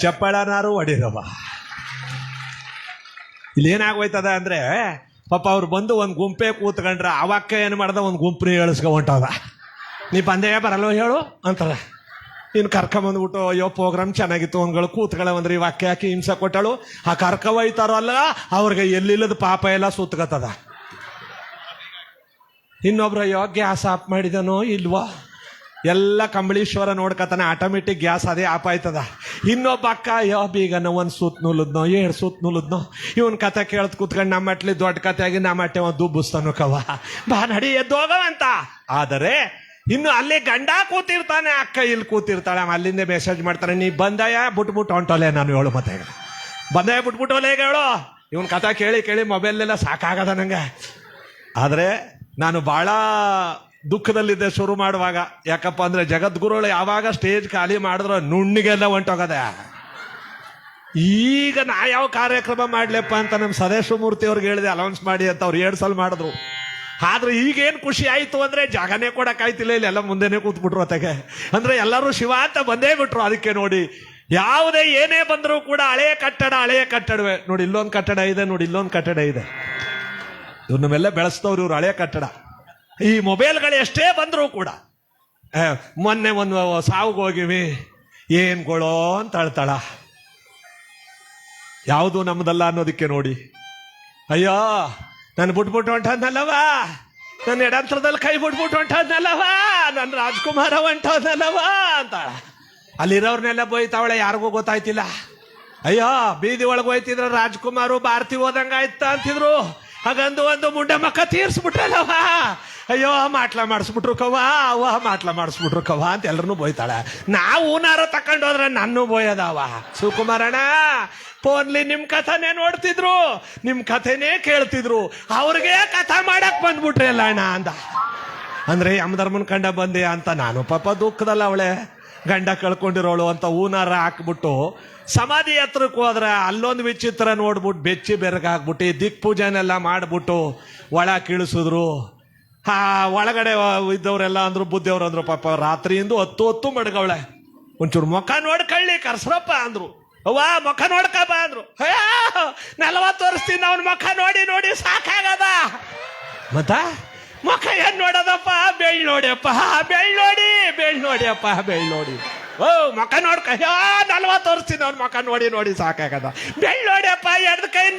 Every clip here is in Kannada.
ಚಪ್ಪಳನಾರು ಹೊಡಿರವ ಇಲ್ಲಿ ಏನಾಗೋಯ್ತದ ಅಂದ್ರೆ, ಪಾಪ ಅವ್ರು ಬಂದು ಒಂದು ಗುಂಪೆ ಕೂತ್ಕೊಂಡ್ರೆ ಅವಕ್ಕ ಏನು ಮಾಡ್ದ, ಒಂದು ಗುಂಪು ಹೇಳಿಸ್ಕೊ ಹೊಂಟದ. ನೀ ಬಂದೇ ಬರಲ್ವ ಹೇಳು, ಅಂತಾರ. ಇನ್ನು ಕರ್ಕೊಂಬಂದ್ಬಿಟ್ಟು, ಅಯ್ಯೋ ಪ್ರೋಗ್ರಾಮ್ ಚೆನ್ನಾಗಿತ್ತು, ಒಂದ್ಗಳು ಕೂತ್ಗಳ ಈ ವಾಕ್ಯ ಹಾಕಿ ಹಿಂಸೆ ಕೊಟ್ಟಳು. ಆ ಕರ್ಕ ಒಯ್ತಾರಲ್ಲ, ಅವ್ರಿಗೆ ಎಲ್ಲಿಲ್ಲದ ಪಾಪ ಎಲ್ಲ ಸುತ್ತಗತ್ತದ ಇನ್ನೊಬ್ರು, ಅಯ್ಯೋ, ಗ್ಯಾಸ್ ಆಫ್ ಮಾಡಿದನೋ ಇಲ್ವೋ? ಎಲ್ಲ ಕಂಬಳೀಶ್ವರ ನೋಡ್ಕತಾನೆ ಆಟೋಮೆಟಿಕ್ ಗ್ಯಾಸ್ ಅದೇ ಆಪ್ ಆಯ್ತದ. ಇನ್ನೊಬ್ಬ ಅಕ್ಕ, ಯೋ ಬೀಗ ಒಂದು ಸೂತ್ ನುಲದ್ನೋ? ಏಳು ಸೂತ್ ನೂಲದ್ನೋ? ಇವನ್ ಕತೆ ಕೇಳದ್ ಕೂತ್ಕೊಂಡು ನಮ್ಮ ಅಟ್ಲಿ ದೊಡ್ಡ ಕತೆ ಆಗಿ ನಮ್ಮ ಅಟ್ಟೆ ಒಂದು ದುಬ್ಬಿಸ್ತಾನು ಕವ ಬಾ, ನಡಿ ಎದ್ದೋಗವಂತ ಆದರೆ, ಇನ್ನು ಅಲ್ಲಿ ಗಂಡ ಕೂತಿರ್ತಾನೆ, ಅಕ್ಕ ಇಲ್ಲಿ ಕೂತಿರ್ತಾಳೆ. ಅಲ್ಲಿಂದ ಮೆಸೇಜ್ ಮಾಡ್ತಾನೆ, ನೀ ಬಂದಯ? ಬಿಟ್ಬಿಟ್ಟು ಹೊಂಟೋಲೆ ನಾನು ಹೇಳು ಮತ್ತೆ ಬಂದಯ ಬಿಟ್ಬಿಟ್ಟೋಲೆ ಈಗ ಹೇಳು? ಇವನ್ ಕತೆ ಕೇಳಿ ಕೇಳಿ ಮೊಬೈಲೆಲ್ಲ ಸಾಕಾಗದ ನಂಗೆ. ಆದರೆ, ನಾನು ಭಾಳ ದುಃಖದಲ್ಲಿದ್ದೆ ಶುರು ಮಾಡುವಾಗ. ಯಾಕಪ್ಪ ಅಂದ್ರೆ ಜಗದ್ಗುರುಗಳು ಯಾವಾಗ ಸ್ಟೇಜ್ ಖಾಲಿ ಮಾಡಿದ್ರೆ ನುಣ್ಣಿಗೆಲ್ಲ ಹೊಂಟೋಗದೆ. ಈಗ ನಾ ಯಾವ ಕಾರ್ಯಕ್ರಮ ಮಾಡ್ಲಪ್ಪ ಅಂತ ನಮ್ಮ ಸದೇಶ್ವಮೂರ್ತಿ ಅವ್ರಿಗೆ ಹೇಳಿದೆ ಅಲೌನ್ಸ್ ಮಾಡಿ ಅಂತ ಅವ್ರು ಎರಡು ಸಲ ಮಾಡಿದ್ರು. ಆದ್ರೆ ಈಗೇನು ಖುಷಿ ಆಯ್ತು ಅಂದ್ರೆ ಜಾಗನೇ ಕೊಡಕ್ಕಾಯ್ತಿಲ್ಲ ಇಲ್ಲಿ ಎಲ್ಲ ಮುಂದೆನೆ ಕೂತ್ಬಿಟ್ರು ಅತಗೆ ಅಂದ್ರೆ ಎಲ್ಲರೂ ಶಿವ ಅಂತ ಬಂದೇ ಬಿಟ್ರು ಅದಕ್ಕೆ ನೋಡಿ. ಯಾವುದೇ ಏನೇ ಬಂದರೂ ಕೂಡ ಹಳೆಯ ಕಟ್ಟಡ ಹಳೆಯ ಕಟ್ಟಡವೇ. ನೋಡಿ, ಇಲ್ಲೊಂದು ಕಟ್ಟಡ ಇದೆ, ನೋಡಿ, ಇಲ್ಲೊಂದು ಕಟ್ಟಡ ಇದೆ. ಇವನ್ನೆಲ್ಲ ಬೆಳೆಸ್ತವ್ರು ಇವ್ರು ಹಳೆಯ ಕಟ್ಟಡ. ಈ ಮೊಬೈಲ್ಗಳು ಎಷ್ಟೇ ಬಂದರೂ ಕೂಡ ಮೊನ್ನೆ ಒಂದು ಸಾವುಗೆ ಹೋಗಿವಿ ಏನ್ಗಳೋ ಅಂತ ಅಳ್ತಾಳ. ಯಾವುದು ನಮ್ದಲ್ಲ ಅನ್ನೋದಕ್ಕೆ ನೋಡಿ. ಅಯ್ಯೋ, ನಾನು ಬಿಟ್ಬಿಟ್ಟು ಹೊಂಟದ್ನಲ್ಲವಾ? ನನ್ನ ಎಡಂತರದಲ್ಲಿ ಕೈ ಬಿಟ್ಬಿಟ್ಟು ಹೊಂಟದ್ನಲ್ಲವಾ? ನನ್ನ ರಾಜ್ಕುಮಾರ ಹೊಂಟದ್ನಲ್ಲವ? ಅಂತ. ಅಲ್ಲಿರೋರ್ನೆಲ್ಲ ಬೈತಾವಳೆ, ಯಾರಿಗೂ ಗೊತ್ತಾಯ್ತಿಲ್ಲ. ಅಯ್ಯೋ, ಬೀದಿ ಒಳಗೆ ಹೋಯ್ತಿದ್ರ ರಾಜ್ಕುಮಾರು ಭಾರತಿ ಹೋದಂಗ ಆಯ್ತಾ ಅಂತಿದ್ರು. ಹಾಗಂದು ಒಂದು ಮುಂಡ ಮಕ್ಕ ತೀರ್ಸ್ಬಿಟ್ರಲ್ಲವ? ಅಯ್ಯೋ ಮಾಟ್ಲ ಮಾಡಿಸ್ಬಿಟ್ರು ಕವ ಅವ ಮಾಟ್ಲ ಮಾಡಿಸ್ಬಿಟ್ರು ಕವ ಅಂತ ಎಲ್ಲರೂ ಬೋಯ್ತಾಳೆ. ನಾವು ಹೂನಾರ ತಕೊಂಡೋದ್ರೆ ನನ್ನ ಬೋಯದವ. ಫೋನ್ಲಿ ನಿಮ್ಮ ಕಥೆನೇ ನೋಡ್ತಿದ್ರು ನಿಮ್ಮ ಕಥೆನೇ ಕೇಳ್ತಿದ್ರು. ಅವ್ರಿಗೆ ಕಥೆ ಮಾಡಕ್ ಬಂದ್ಬಿಟ್ರಿ ಅಲ್ಲ ಅಣ್ಣ ಅಂದ. ಅಂದ್ರೆ ಯಮಧರ್ಮನ್ ಕಂಡ ಬಂದೆ ಅಂತ ನಾನು ಪಾಪ ದುಃಖದಲ್ಲ ಅವಳೆ. ಗಂಡ ಕಳ್ಕೊಂಡಿರೋಳು ಅಂತ ಹೂನಾರ ಹಾಕ್ಬಿಟ್ಟು ಸಮಾಧಿ ಹತ್ರಕ್ಕೆ ಹೋದ್ರೆ ಅಲ್ಲೊಂದು ವಿಚಿತ್ರ ನೋಡ್ಬಿಟ್ಟು ಬೆಚ್ಚಿ ಬೆರಗಾಗ್ಬಿಟ್ಟು ದಿಕ್ ಮಾಡಿಬಿಟ್ಟು ಮಾಡ್ಬಿಟ್ಟು ಒಳ ಕೀಳಿಸಿದ್ರು. ಆ ಒಳಗಡೆ ಇದ್ದವರೆಲ್ಲ ಅಂದ್ರು ಬುದ್ಧಿಯವ್ರು ಅಂದ್ರು, ಪಾಪ ರಾತ್ರಿಯಿಂದ ಹತ್ತು ಹೊತ್ತು ಮಡ್ಗವಳೆ. ಒಂಚೂರು ಮುಖ ನೋಡ್ಕಳ್ಳಿ, ಕರ್ಸ್ರಪ್ಪ ಅಂದ್ರು. ಅವ್ವ, ಮುಖ ನೋಡ್ಕಪ್ಪ ಬಾ ಅಂದ್ರು ನಲವತ್ತು ವರ್ಷದಿಂದ ಅವನ ಮುಖ ನೋಡಿ ನೋಡಿ ಸಾಕಾಗದ. ಮತ್ತ? ಮುಖ ಏನ್ ನೋಡೋದಪ್ಪ? ಬೆಳ್ ನೋಡಿಯಪ್ಪ ಬೆಳ್ ನೋಡಿ ಬೆಳ್ ನೋಡಿಯಪ್ಪ ಬೆಳ್ ನೋಡಿ. ಓ, ಮುಖ ನೋಡ್ಕ. ನಲ್ವತ್ತು ವರ್ಷದಿಂದ ಅವ್ನ ಮುಖ ನೋಡಿ ನೋಡಿ ಸಾಕಾಗದ. ಬೆಳ್ ನೋಡಿಯಪ್ಪ ಎರಡ್ ಕೈನ್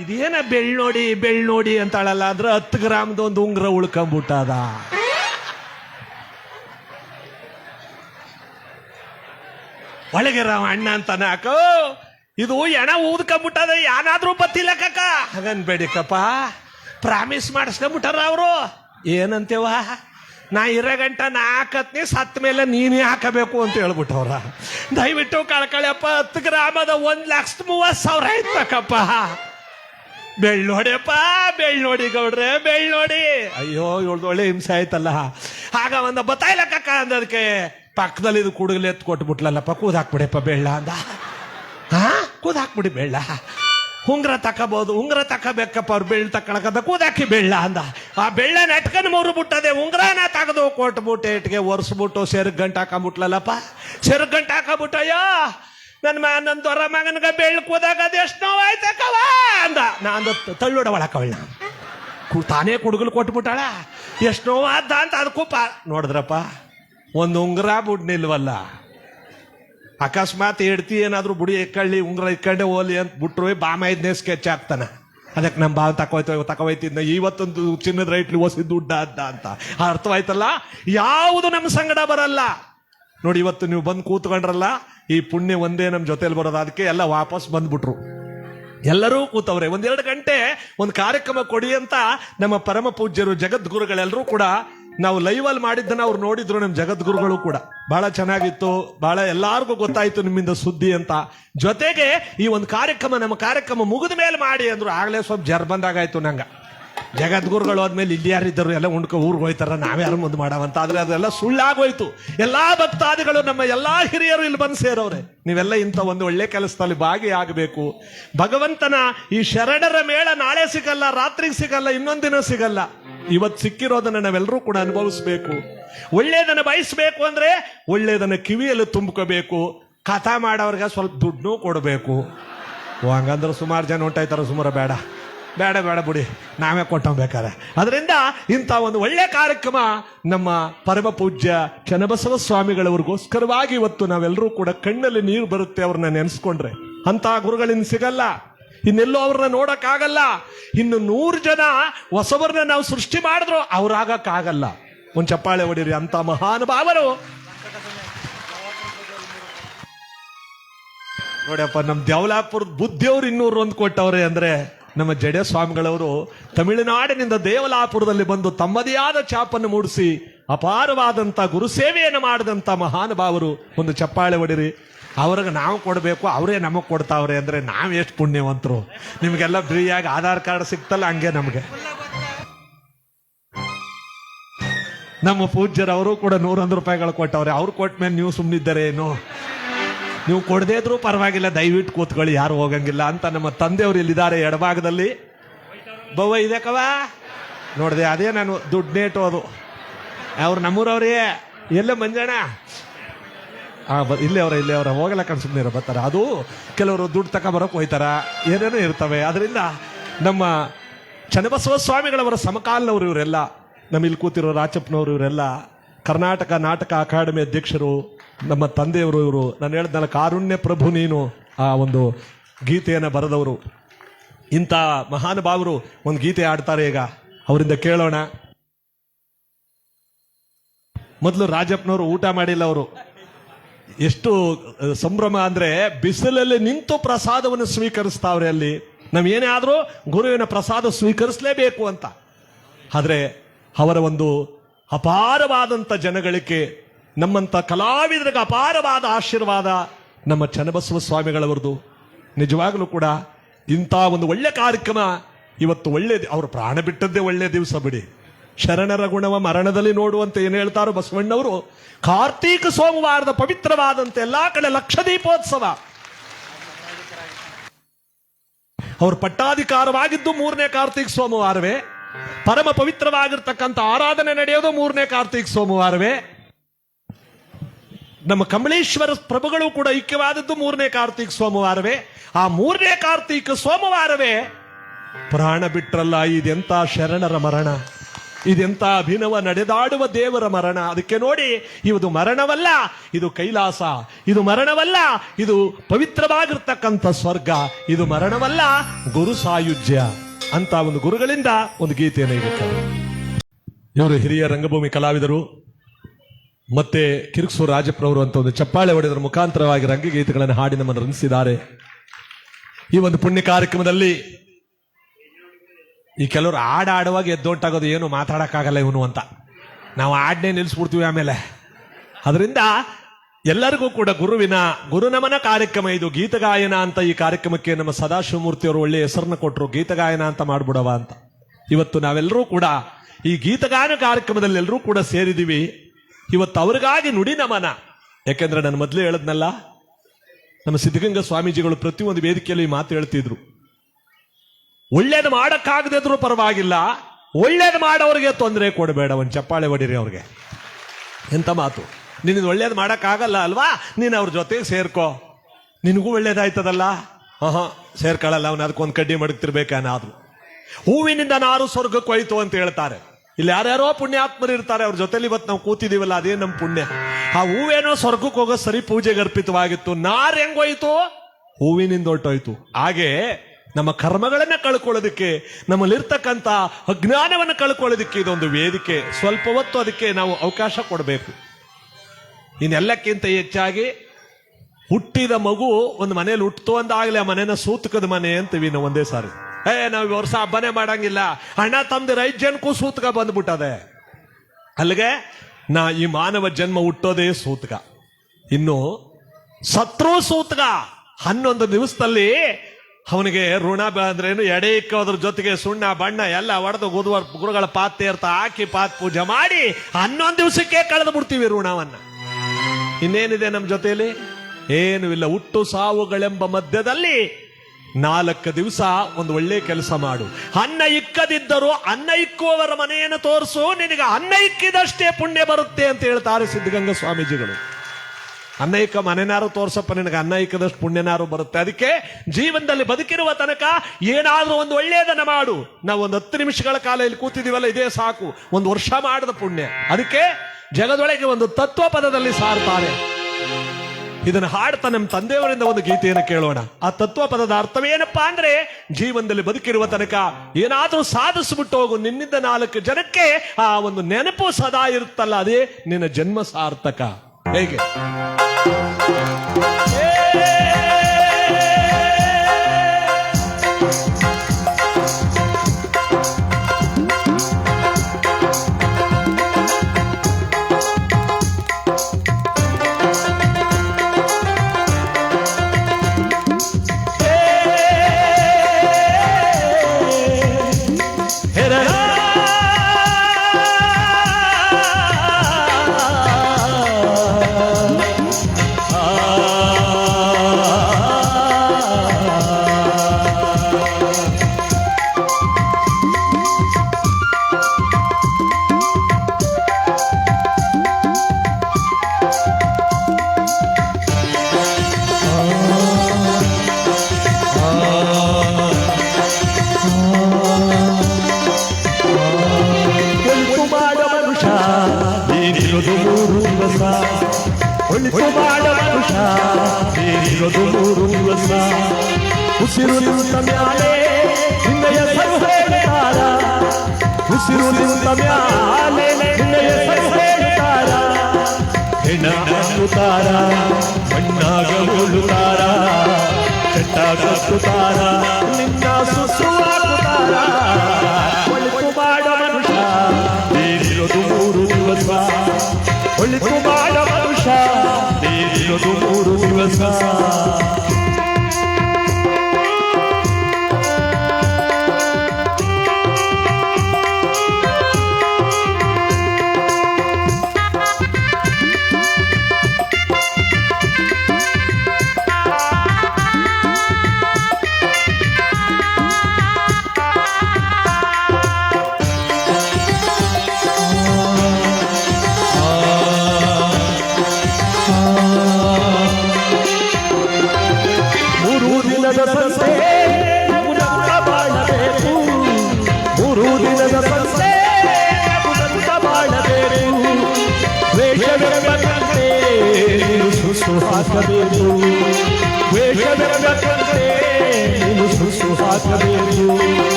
ಇದೇನ ಬೆಳ್ ಬೆಳ್ನೋಡಿ ಬೆಳ್ ನೋಡಿ ಅಂತಾಳಲ್ಲ ಅಂದ್ರೆ ಹತ್ತು ಗ್ರಾಮ್ದ ಒಂದು ಉಂಗ್ರ ಉಳ್ಕೊಂಬಿಟ್ಟದ. ಒಳಗೆ ರಾವ ಅಣ್ಣ ಅಂತಾನೆ ಅಕ್ಕ ಇದು ಎಣ ಊದ್ಕೊಂಬಿಟ್ಟದ, ಯಾನಾದ್ರೂ ಬತ್ತಿಲ್ಲ ಕಕ್ಕ ಹಾಗನ್ಬೇಡಿ ಕಪ್ಪ ಪ್ರಾಮಿಸ್ ಮಾಡಿಸ್ಕೊಂಬಿಟ್ಟಾರ ಅವರು. ಏನಂತೇವ ನಾ ಇರೋ ಗಂಟ ನಾ ಸತ್ತ ಮೇಲೆ ನೀನೇ ಹಾಕಬೇಕು ಅಂತ ಹೇಳ್ಬಿಟ್ಟವ್ರ. ದಯವಿಟ್ಟು ಕಳ್ಕಳಪ್ಪ ಹತ್ತು ಗ್ರಾಮದ ಒಂದು ಲಕ್ಷ ಮೂವತ್ತು ಸಾವಿರ ಆಯ್ತಕ್ಕಪ್ಪ ಬೆಳ್ಳೋಡಿಯಪ್ಪ ಬೆಳ್ಳೋಡಿ ಗೌಡ್ರೆ ಬೆಳ್ಳೋಡಿ ಅಯ್ಯೋ, ಇವಳ್ದು ಒಳ್ಳೆ ಹಿಂಸೆ ಆಯ್ತಲ್ಲ. ಆಗ ಒಂದ ಬತ್ತಾಯಿಲ್ಲ ಕಕ್ಕ ಅಂದದಕ್ಕೆ ಪಕ್ಕದಲ್ಲಿ ಇದು ಕುಡುಗಲೆ ಎತ್ತು ಕೊಟ್ಬಿಟ್ಲಲ್ಲಪ್ಪ, ಕೂದ್ ಹಾಕ್ಬಿಡಿಯಪ್ಪ ಬೆಳ್ಳ ಅಂದ. ಹಾ ಕೂದ್ ಹಾಕ್ಬಿಡಿ ಬೆಳ್ಳ. ಉಂಗ್ರ ತಕಬಹುದು ಉಂಗ್ರ ತಕಬೇಕಪ್ಪ, ಅವ್ರು ಬೆಳ್ಳ ತಕೊಳಕದ ಕೂದಾಕಿ ಬೆಳ್ಳ ಅಂದ. ಆ ಬೆಳ್ಳ ನೆಟ್ಕನ್ ಮೂರು ಬಿಟ್ಟದೆ ಉಂಗ್ರನ ತೆಗೆದು ಕೊಟ್ಬಿಟ್ಟು, ಇಟ್ಗೆ ಒರೆಸ್ಬಿಟ್ಟು, ಸೆರಗ್ ಗಂಟು ಹಾಕೊಂಬಿಟ್ಲಲ್ಲಪ್ಪ ಸೆರಗ್ ಗಂಟು ಹಾಕೊಂಬಿಟ್ಟಯ್ಯೋ ನನ್ನ ಮ ನನ್ನ ದೊರ ಮಗನ್ಗ ಬೆಳ್ಕೋದಾಗ ಅದೆಷ್ಟು ನೋವಾಯ್ತಕ್ಕವ ಅಂದ. ನಾ ಅಂದ ತಳ್ಳೋಡ ಒಳಕವಳ ತಾನೇ ಕುಡುಗಲು ಕೊಟ್ಬಿಟ್ಟಾಳ. ಎಷ್ಟು ನೋವಾದ ಅಂತ ಅದಕ್ಕೂ ಪಾ ನೋಡಿದ್ರಪ್ಪ, ಒಂದು ಉಂಗುರ ಬುಡ್ನಿಲ್ವಲ್ಲ ಅಕಸ್ಮಾತ್ ಹೆಡ್ತಿ ಏನಾದರೂ ಬುಡಿ ಎಕ್ಕಳ್ಳಿ, ಉಂಗುರ ಇಕ್ಕಂಡೆ ಹೋಲಿ ಅಂತ ಬಿಟ್ರು ಬಾಮ ಸ್ಕೆಚ್ ಹಾಕ್ತಾನೆ. ಅದಕ್ಕೆ ನಮ್ಮ ಬಾವ ತಕೋಯ್ತು ತಕೋಯ್ತಿದ್ನ ಇವತ್ತೊಂದು ಚಿನ್ನದ ರೈಟ್ಲಿ ಓಸಿ ದುಡ್ಡ ಅದ್ದ ಅಂತ. ಅರ್ಥವಾಯ್ತಲ್ಲ? ಯಾವುದು ನಮ್ಮ ಸಂಗಡ ಬರಲ್ಲ. ನೋಡಿ, ಇವತ್ತು ನೀವು ಬಂದು ಕೂತ್ಕೊಂಡ್ರಲ್ಲ, ಈ ಪುಣ್ಯ ಒಂದೇ ನಮ್ಮ ಜೊತೆಲಿ ಬರೋದು. ಅದಕ್ಕೆ ಎಲ್ಲ ವಾಪಸ್ ಬಂದ್ಬಿಟ್ರು. ಎಲ್ಲರೂ ಕೂತವ್ರೆ. ಒಂದೆರಡು ಗಂಟೆ ಒಂದು ಕಾರ್ಯಕ್ರಮ ಕೊಡಿ ಅಂತ ನಮ್ಮ ಪರಮ ಪೂಜ್ಯರು ಜಗದ್ಗುರುಗಳೆಲ್ಲರೂ ಕೂಡ ನಾವು ಲೈವ್ ಅಲ್ಲಿ ಮಾಡಿದ್ದನ್ನ ಅವ್ರು ನೋಡಿದ್ರು ನಮ್ಮ ಜಗದ್ಗುರುಗಳು ಕೂಡ. ಬಹಳ ಚೆನ್ನಾಗಿತ್ತು. ಬಹಳ ಎಲ್ಲಾರ್ಗೂ ಗೊತ್ತಾಯ್ತು ನಿಮ್ಮಿಂದ ಸುದ್ದಿ ಅಂತ. ಜೊತೆಗೆ ಈ ಒಂದು ಕಾರ್ಯಕ್ರಮ, ನಮ್ಮ ಕಾರ್ಯಕ್ರಮ ಮುಗಿದ ಮೇಲೆ ಮಾಡಿ ಅಂದ್ರು. ಆಗ್ಲೇ ಸ್ವಲ್ಪ ಜರ್ ಬಂದಾಗಾಯ್ತು ನಂಗ. ಜಗದ್ಗುರುಗಳು ಆದ್ಮೇಲೆ ಇಲ್ಲಿ ಯಾರಿದ್ದರು ಎಲ್ಲ ಉಂಡ್ಕೊ ಊರ್ಗೆ ಹೋಯ್ತಾರ ನಾವ್ಯಾರು ಮುಂದೆ ಮಾಡವಂತ. ಆದ್ರೆ ಅದೆಲ್ಲ ಸುಳ್ಳಾಗೋಯ್ತು. ಎಲ್ಲಾ ಭಕ್ತಾದಿಗಳು ನಮ್ಮ ಎಲ್ಲಾ ಹಿರಿಯರು ಇಲ್ಲಿ ಬಂದು ಸೇರವ್ರೆ. ನೀವೆಲ್ಲ ಇಂಥ ಒಂದು ಒಳ್ಳೆ ಕೆಲಸದಲ್ಲಿ ಭಾಗಿಯಾಗಬೇಕು. ಭಗವಂತನ ಈ ಶರಣರ ಮೇಳ ನಾಳೆ ಸಿಗಲ್ಲ, ರಾತ್ರಿಗೆ ಸಿಗಲ್ಲ ಇನ್ನೊಂದಿನ ಸಿಗಲ್ಲ. ಇವತ್ತು ಸಿಕ್ಕಿರೋದನ್ನ ನಾವೆಲ್ಲರೂ ಕೂಡ ಅನುಭವಿಸ್ಬೇಕು. ಒಳ್ಳೇದನ್ನ ಬಯಸ್ಬೇಕು ಅಂದ್ರೆ ಒಳ್ಳೇದನ್ನ ಕಿವಿಯಲ್ಲಿ ತುಂಬ್ಕೋಬೇಕು. ಕಥಾ ಮಾಡೋರ್ಗೆ ಸ್ವಲ್ಪ ದುಡ್ಡು ಕೊಡಬೇಕು. ಹಂಗಂದ್ರೆ ಸುಮಾರು ಜನ ಹೊಂಟಾಯ್ತಾರ, ಸುಮಾರು ಬೇಡ. ಬೇಡ ಬೇಡ ಬಿಡಿ. ನಾವೇ ಕೊಟ್ಟಬೇಕಾರೆ ಅದರಿಂದ ಇಂಥ ಒಂದು ಒಳ್ಳೆ ಕಾರ್ಯಕ್ರಮ ನಮ್ಮ ಪರಮ ಪೂಜ್ಯ ಚನ್ನಬಸವ ಸ್ವಾಮಿಗಳವ್ರಿಗೋಸ್ಕರವಾಗಿ ಇವತ್ತು ನಾವೆಲ್ಲರೂ ಕೂಡ ಕಣ್ಣಲ್ಲಿ ನೀರು ಬರುತ್ತೆ ಅವ್ರನ್ನ ನೆನೆಸ್ಕೊಂಡ್ರೆ. ಅಂತ ಗುರುಗಳಿಂದ ಸಿಗಲ್ಲ. ಇನ್ನೆಲ್ಲೋ ಅವ್ರನ್ನ ನೋಡಕ್ಕಾಗಲ್ಲ. ಇನ್ನು ನೂರು ಜನ ಹೊಸಬರನ್ನ ನಾವು ಸೃಷ್ಟಿ ಮಾಡಿದ್ರು, ಅವ್ರಾಗಕ್ಕಾಗಲ್ಲ. ಒಂದು ಚಪ್ಪಾಳೆ ಹೊಡೀರಿ ಅಂತ ಮಹಾನುಭಾವರು. ನೋಡಪ್ಪ ನಮ್ಮ ದೇವಲಾಪುರದ ಬುದ್ಧಿಯವ್ರು ಇನ್ನೂರು ಒಂದು ಕೊಟ್ಟವ್ರೆ ಅಂದ್ರೆ ನಮ್ಮ ಜಡೆ ಸ್ವಾಮಿಗಳವರು ತಮಿಳುನಾಡಿನಿಂದ ದೇವಲಾಪುರದಲ್ಲಿ ಬಂದು ತಮ್ಮದೇ ಆದ ಚಾಪನ್ನು ಮೂಡಿಸಿ ಅಪಾರವಾದಂತ ಗುರು ಸೇವೆಯನ್ನು ಮಾಡಿದಂತ ಮಹಾನುಭಾವರು ಒಂದು ಚಪ್ಪಾಳೆ ಹೊಡಿರಿ. ಅವ್ರಿಗೆ ನಾವು ಕೊಡಬೇಕು, ಅವರೇ ನಮಗೆ ಕೊಡ್ತಾವ್ರೆ ಅಂದ್ರೆ ನಾವು ಎಷ್ಟು ಪುಣ್ಯವಂತರು. ನಿಮಗೆಲ್ಲ ಫ್ರೀಯಾಗಿ ಆಧಾರ್ ಕಾರ್ಡ್ ಸಿಕ್ತಲ್ಲ ಹಂಗೆ ನಮಗೆ. ನಮ್ಮ ಪೂಜ್ಯರವರು ಕೂಡ ನೂರೊಂದು ರೂಪಾಯಿಗಳು ಕೊಟ್ಟವ್ರೆ. ಅವ್ರು ಕೊಟ್ಟ ಮೇಲೆ ನೀವು ಸುಮ್ಮನಿದ್ದಾರೆ ಏನು ನೀವು ಕೊಡದೇ ಇದ್ರೂ ಪರವಾಗಿಲ್ಲ, ದಯವಿಟ್ಟು ಕೂತ್ಕೊಳ್ಳಿ, ಯಾರು ಹೋಗಂಗಿಲ್ಲ ಅಂತ ನಮ್ಮ ತಂದೆಯವರು ಇಲ್ಲಿದ್ದಾರೆ ಎಡಭಾಗದಲ್ಲಿ? ಬವ್ವ ಕವ ನೋಡಿದೆ, ಅದೇ ನಾನು ದುಡ್ಡು ನೇಟು ಅದು ಅವ್ರು ನಮ್ಮೂರವ್ರೇ. ಎಲ್ಲ ಮಂಜಣ್ಣ? ಆ, ಬ, ಇಲ್ಲೇ ಅವರ ಇಲ್ಲೇ ಅವರ, ಹೋಗಲ್ಲ ಸುಮ್ಮನೆ ಇರೋ, ಬರ್ತಾರೆ. ಅದು ಕೆಲವರು ದುಡ್ಡು ತಗೊಂಬರೋಕೆ ಹೋಯ್ತಾರ, ಏನೇನೋ ಇರ್ತವೆ. ಅದರಿಂದ ನಮ್ಮ ಚನ್ನಬಸವ ಸ್ವಾಮಿಗಳವರ ಸಮಕಾಲನವರು ಇವರೆಲ್ಲ ನಮ್ಮ ಇಲ್ಲಿ ಕೂತಿರೋ ರಾಚಪ್ಪನವರು ಇವರೆಲ್ಲ, ಕರ್ನಾಟಕ ನಾಟಕ ಅಕಾಡೆಮಿ ಅಧ್ಯಕ್ಷರು ನಮ್ಮ ತಂದೆಯವರು ಇವರು. ನಾನು ಹೇಳಿದ್ನಲ್ಲ ಕಾರುಣ್ಯ ಪ್ರಭು ನೀನು. ಆ ಒಂದು ಗೀತೆಯನ್ನು ಬರೆದವರು. ಇಂಥ ಮಹಾನುಭಾವರು ಒಂದು ಗೀತೆ ಆಡ್ತಾರೆ ಈಗ. ಅವರಿಂದ ಕೇಳೋಣ. ಮೊದಲು ರಾಜಪ್ಪನವರು ಊಟ ಮಾಡಿಲ್ಲ ಅವರು. ಎಷ್ಟು ಸಂಭ್ರಮ ಅಂದ್ರೆ ಬಿಸಿಲಲ್ಲಿ ನಿಂತು ಪ್ರಸಾದವನ್ನು ಸ್ವೀಕರಿಸ್ತಾವ್ರೆ ಅಲ್ಲಿ. ನಾವು ಏನೇ ಆದ್ರೂ ಗುರುವಿನ ಪ್ರಸಾದ ಸ್ವೀಕರಿಸಲೇಬೇಕು ಅಂತ. ಆದರೆ ಅವರ ಒಂದು ಅಪಾರವಾದಂತ ಜನಗಳಿಗೆ ನಮ್ಮಂತ ಕಲಾವಿದರಿಗೆ ಅಪಾರವಾದ ಆಶೀರ್ವಾದ ನಮ್ಮ ಚನ್ನಬಸವ ಸ್ವಾಮಿಗಳವರದು. ನಿಜವಾಗಲೂ ಕೂಡ ಇಂಥ ಒಂದು ಒಳ್ಳೆ ಕಾರ್ಯಕ್ರಮ ಇವತ್ತು ಒಳ್ಳೆ ಅವರು ಪ್ರಾಣ ಬಿಟ್ಟದ್ದೇ ಒಳ್ಳೆ ದಿವಸ ಬಿಡಿ. ಶರಣರ ಗುಣವ ಮರಣದಲ್ಲಿ ನೋಡುವಂತೆ ಏನು ಹೇಳ್ತಾರೋ ಬಸವಣ್ಣವರು, ಕಾರ್ತೀಕ ಸೋಮವಾರದ ಪವಿತ್ರವಾದಂತೆ ಎಲ್ಲಾ ಕಡೆ ಲಕ್ಷ ದೀಪೋತ್ಸವ ಅವರು ಪಟ್ಟಾಧಿಕಾರವಾಗಿದ್ದು ಮೂರನೇ ಕಾರ್ತೀಕ ಸೋಮವಾರವೇ. ಪರಮ ಪವಿತ್ರವಾಗಿರ್ತಕ್ಕಂಥ ಆರಾಧನೆ ನಡೆಯೋದು ಮೂರನೇ ಕಾರ್ತೀಕ ಸೋಮವಾರವೇ. ನಮ್ಮ ಕಮಲೇಶ್ವರ ಪ್ರಭುಗಳು ಕೂಡ ಐಕ್ಯವಾದದ್ದು ಮೂರನೇ ಕಾರ್ತೀಕ ಸೋಮವಾರವೇ. ಆ ಮೂರನೇ ಕಾರ್ತೀಕ ಸೋಮವಾರವೇ ಪ್ರಾಣ ಬಿಟ್ರಲ್ಲ ಇದೆಂತ ಶರಣರ ಮರಣ. ಇದೆಂತ ಅಭಿನವ ನಡೆದಾಡುವ ದೇವರ ಮರಣ. ಅದಕ್ಕೆ ನೋಡಿ, ಇದು ಮರಣವಲ್ಲ, ಇದು ಕೈಲಾಸ. ಇದು ಮರಣವಲ್ಲ, ಇದು ಪವಿತ್ರವಾಗಿರ್ತಕ್ಕಂಥ ಸ್ವರ್ಗ. ಇದು ಮರಣವಲ್ಲ, ಗುರು ಸಾಯುಜ್ಯ ಅಂತ ಒಂದು ಗುರುಗಳಿಂದ ಒಂದು ಗೀತೆಯನ್ನು ಇರುತ್ತೆ. ಇವರು ಹಿರಿಯ ರಂಗಭೂಮಿ ಕಲಾವಿದರು. ಮತ್ತೆ ಕಿರುಕ್ಸೂರು ರಾಜಪ್ರವರು ಅಂತ ಒಂದು ಚಪ್ಪಾಳೆ ಹೊಡೆದರ ಮುಖಾಂತರವಾಗಿ ರಂಗಗೀತೆಗಳನ್ನು ಹಾಡಿ ನಮ್ಮನ್ನು ರಂಗಿಸಿದ್ದಾರೆ ಈ ಒಂದು ಪುಣ್ಯ ಕಾರ್ಯಕ್ರಮದಲ್ಲಿ ಈ ಕೆಲವರು ಹಾಡು ಆಡುವಾಗ ಎದ್ದೊಂಟಾಗೋದು ಏನು ಮಾತಾಡೋಕ್ಕಾಗಲ್ಲ ಇವನು ಅಂತ. ನಾವು ಆಡ್ನೇ ನಿಲ್ಲಿಸ್ಬಿಡ್ತೀವಿ ಆಮೇಲೆ. ಅದರಿಂದ ಎಲ್ಲರಿಗೂ ಕೂಡ ಗುರುವಿನ, ಗುರುನಮನ ಕಾರ್ಯಕ್ರಮ ಇದು. ಗೀತಗಾಯನ ಅಂತ ಈ ಕಾರ್ಯಕ್ರಮಕ್ಕೆ ನಮ್ಮ ಸದಾಶಿವಮೂರ್ತಿ ಅವರು ಒಳ್ಳೆ ಹೆಸರನ್ನ ಕೊಟ್ಟರು ಗೀತಗಾಯನ ಅಂತ ಮಾಡ್ಬಿಡವ ಅಂತ. ಇವತ್ತು ನಾವೆಲ್ಲರೂ ಕೂಡ ಈ ಗೀತಗಾಯನ ಕಾರ್ಯಕ್ರಮದಲ್ಲಿ ಎಲ್ಲರೂ ಕೂಡ ಸೇರಿದೀವಿ ಇವತ್ತು ಅವ್ರಿಗಾಗಿ ನುಡಿ ನಮನ. ಯಾಕೆಂದ್ರೆ ನಾನು ಮೊದಲೇ ಹೇಳದ್ನಲ್ಲ, ನಮ್ಮ ಸಿದ್ಧಗಂಗಾ ಸ್ವಾಮೀಜಿಗಳು ಪ್ರತಿಯೊಂದು ವೇದಿಕೆಯಲ್ಲಿ ಮಾತು ಹೇಳ್ತಿದ್ರು. ಒಳ್ಳೇದು ಮಾಡಕ್ಕಾಗದೇ ಇದ್ರೂ ಪರವಾಗಿಲ್ಲ, ಒಳ್ಳೇದು ಮಾಡೋರಿಗೆ ತೊಂದರೆ ಕೊಡಬೇಡ, ಒಂದು ಚಪ್ಪಾಳೆ ಹೊಡಿರಿ ಅವ್ರಿಗೆ. ಎಂತ ಮಾತು? ನಿನ್ನ ಒಳ್ಳೇದು ಮಾಡಕ್ಕಾಗಲ್ಲ ಅಲ್ವಾ? ನೀನು ಅವ್ರ ಜೊತೆಗೆ ಸೇರ್ಕೋ. ನಿನಗೂ ಒಳ್ಳೇದಾಯ್ತದಲ್ಲ? ಹಾಂ ಸೇರ್ಕೊಳ್ಳಲ್ಲ ಅವನು ಅದಕ್ಕೊಂದು ಕಡ್ಡಿ ಮಡಗ್ತಿರ್ಬೇಕಾನಾದ್ರು ಹೂವಿನಿಂದ ನಾರು ಸ್ವರ್ಗಕ್ಕೆ ಹೋಯ್ತು ಅಂತ ಹೇಳ್ತಾರೆ. ಇಲ್ಲಿ ಯಾರ್ಯಾರೋ ಪುಣ್ಯಾತ್ಮರು ಇರ್ತಾರೆ, ಅವ್ರ ಜೊತೆಲಿ ಇವತ್ತು ನಾವು ಕೂತಿದೀವಲ್ಲ, ಅದೇ ನಮ್ಮ ಪುಣ್ಯ. ಆ ಹೂವೇನೋ ಸ್ವರ್ಗಕ್ಕೆ ಹೋಗೋ ಸರಿ ಪೂಜೆಗೆ ಅರ್ಪಿತವಾಗಿತ್ತು, ನಾರ್ ಹೆಂಗೋಯ್ತು? ಹೂವಿನಿಂದ ಹೊರಟೋಯ್ತು. ಹಾಗೆ ನಮ್ಮ ಕರ್ಮಗಳನ್ನ ಕಳ್ಕೊಳ್ಳೋದಕ್ಕೆ, ನಮ್ಮಲ್ಲಿರ್ತಕ್ಕಂಥ ಅಜ್ಞಾನವನ್ನು ಕಳ್ಕೊಳ್ಳೋದಕ್ಕೆ ಇದೊಂದು ವೇದಿಕೆ. ಸ್ವಲ್ಪ ಹೊತ್ತು ಅದಕ್ಕೆ ನಾವು ಅವಕಾಶ ಕೊಡಬೇಕು. ಇನ್ನೆಲ್ಲಕ್ಕಿಂತ ಹೆಚ್ಚಾಗಿ ಹುಟ್ಟಿದ ಮಗು ಒಂದು ಮನೇಲಿ ಹುಟ್ಟಿತು ಅಂದಾಗಲೇ ಆ ಮನೇನ ಸೂತಕದ ಮನೆ ಅಂತೀವಿ ನಾವು ಒಂದೇ ಸಾರಿ. ಏ, ನಾವು ವರ್ಷ ಹಬ್ಬನೇ ಮಾಡಂಗಿಲ್ಲ. ಅಣ್ಣ ತಮ್ದು ರೈತ ಜನಕ್ಕೂ ಸೂತಕ ಬಂದ್ಬಿಟ್ಟದೆ. ಅಲ್ಲಿಗೆ ನಾ ಈ ಮಾನವ ಜನ್ಮ ಹುಟ್ಟೋದೇ ಸೂತಕ. ಇನ್ನು ಸತ್ರು ಸೂತಕ. ಹನ್ನೊಂದು ದಿವಸದಲ್ಲಿ ಅವನಿಗೆ ಋಣ ಅಂದ್ರೆ ಅಂದ್ರೇನು ಎಡೆ ಇಕ್ಕೋದ್ರ ಜೊತೆಗೆ ಸುಣ್ಣ, ಬಣ್ಣ ಎಲ್ಲ ಒಡೆದು ಗುದುವ ಗುರುಗಳ ಪಾತ್ಯರ್ಥ ಹಾಕಿ ಪಾತ್ ಪೂಜೆ ಮಾಡಿ ಹನ್ನೊಂದು ದಿವಸಕ್ಕೆ ಕಳೆದು ಬಿಡ್ತೀವಿ ಋಣವನ್ನ. ಇನ್ನೇನಿದೆ ನಮ್ಮ ಜೊತೆಯಲ್ಲಿ ಏನು ಇಲ್ಲ. ಹುಟ್ಟು ಸಾವುಗಳೆಂಬ ಮಧ್ಯದಲ್ಲಿ ನಾಲ್ಕು ದಿವಸ ಒಂದು ಒಳ್ಳೆ ಕೆಲಸ ಮಾಡು. ಅನ್ನ ಇಕ್ಕದಿದ್ದರೂ ಅನ್ನ ಇಕ್ಕುವವರ ಮನೆಯನ್ನು ತೋರಿಸು. ನಿನಗೆ ಅನ್ನ ಇಕ್ಕಿದಷ್ಟೇ ಪುಣ್ಯ ಬರುತ್ತೆ ಅಂತ ಹೇಳ್ತಾರೆ ಸಿದ್ಧಗಂಗಾ ಸ್ವಾಮೀಜಿಗಳು. ಅನ್ನ ಇಕ್ಕ ಮನೆನಾರು ತೋರಿಸಪ್ಪ, ನಿನಗೆ ಅನ್ನ ಇಕ್ಕದಷ್ಟು ಪುಣ್ಯನಾರು ಬರುತ್ತೆ. ಅದಕ್ಕೆ ಜೀವನದಲ್ಲಿ ಬದುಕಿರುವ ತನಕ ಏನಾದರೂ ಒಂದು ಒಳ್ಳೆಯದನ್ನ ಮಾಡು. ನಾವು ಒಂದು ಹತ್ತು ನಿಮಿಷಗಳ ಕಾಲ ಇಲ್ಲಿ ಕೂತಿದೀವಲ್ಲ, ಇದೇ ಸಾಕು. ಒಂದು ವರ್ಷ ಮಾಡಿದ ಪುಣ್ಯ. ಅದಕ್ಕೆ ಜಗದೊಳಗೆ ಒಂದು ತತ್ವ ಪದದಲ್ಲಿ ಸಾರ್ತಾರೆ. ಇದನ್ನು ಹಾಡ್ತಾ ನಮ್ಮ ತಂದೆಯವರಿಂದ ಒಂದು ಗೀತೆಯನ್ನು ಕೇಳೋಣ. ಆ ತತ್ವ ಪದದ ಅರ್ಥವೇನಪ್ಪಾ ಅಂದ್ರೆ ಜೀವನದಲ್ಲಿ ಬದುಕಿರುವ ತನಕ ಏನಾದರೂ ಸಾಧಿಸ್ಬಿಟ್ಟು ಹೋಗು. ನಿನ್ನಿಂದ ನಾಲ್ಕು ಜನಕ್ಕೆ ಆ ಒಂದು ನೆನಪು ಸದಾ ಇರುತ್ತಲ್ಲ, ಅದೇ ನಿನ್ನ ಜನ್ಮ ಸಾರ್ಥಕ ಹೇಗೆ? ನೀನಿರೋದು ಮೂರು ದಿವಸ ಉಸಿರು ನಿಂತ ಮ್ಯಾಲೆ ನಿನ್ನಯ ಹೆಸರು ಹೇಳ್ತಾರ ಉಸಿರು ನಿಂತ ಮ್ಯಾಲೆ ನಿನ್ನಯ ಹೆಸರು ಹೇಳ್ತಾರ ಹೆಣ ಅನ್ನುತ್ತಾರ ಮಣ್ಣಾಗ ಉಳುತ್ತಾರ ಚಟ್ಟ ಕಟ್ಟುತ್ತಾರ ನಿನ್ನ ಸುಸುವಾಗುತ್ತಾರ ಒಳಿತು ಮಾಡ ಮನುಷ್ಯ ನೀನಿರೋದು ಮೂರು ದಿವಸ ಒಳಿತು ಮಾಡ ಮನುಷ್ಯ ನೀನಿರೋದು ಮೂರು ದಿವಸ ಮೂರು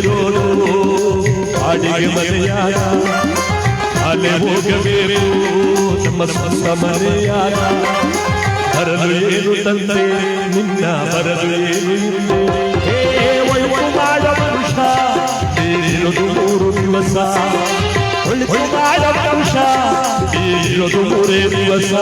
ಭೂಮಿಯಲ್ಲಿರೋರು ಕಾಡಿಗೆ ಮನೆಯಾದ ಅಲೆ ಹೋಗಬೇಕು ನಮ್ಮ ಸ್ವಂತ ಮನೆಯಾದ ಬರಲು ಏನು ತಂದೆ ನಿನ್ನ ಬರಲು ಏನು ಇಲ್ಲೇ ಹೇ ಒಳಿತು ಮಾಡ ಮನುಷ್ಯ ನೀರಿರೋದು ಮೂರು ದಿವಸ ಒಳಿತು ಮಾಡ ಮನುಷ್ಯ ನೀರಿರೋದು ಮೂರೇ ದಿವಸ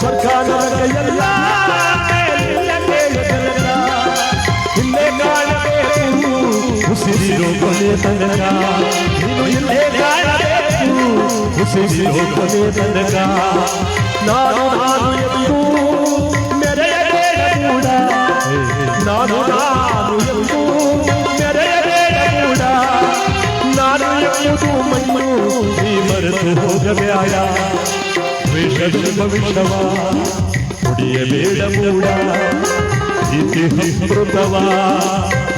ಸರ್ಕಾರದ ಕೈಯಲ್ಲ ಇಲ್ಲೇ ಕಾಣಬೇಕು ಉಸಿರಿರೋ ಕೊನೆ ತನಕ ನೀನು ಇಲ್ಲೇ ಕಾಣಬೇಕು ಉಸಿರಿರೋ ಕೊನೆ ತನಕ ನಾನು ನಾನು ಎಂದು ಮೆರೆಯಬೇಡ ಕೂಡ ನಾನು ನಾನು ಎಂದು ಮೆರೆಯಬೇಡ ಕೂಡ ನಾನು ಎಂಬುದು ಮಣ್ಣು ನೀ ಮರೆತು ಹೋಗಬೇಡ ದ್ವೇಷವೆಂಬ ವಿಷವ ಕುಡಿಯಬೇಡ ಮೂಡ ಇತಿ ಅಮೃತವ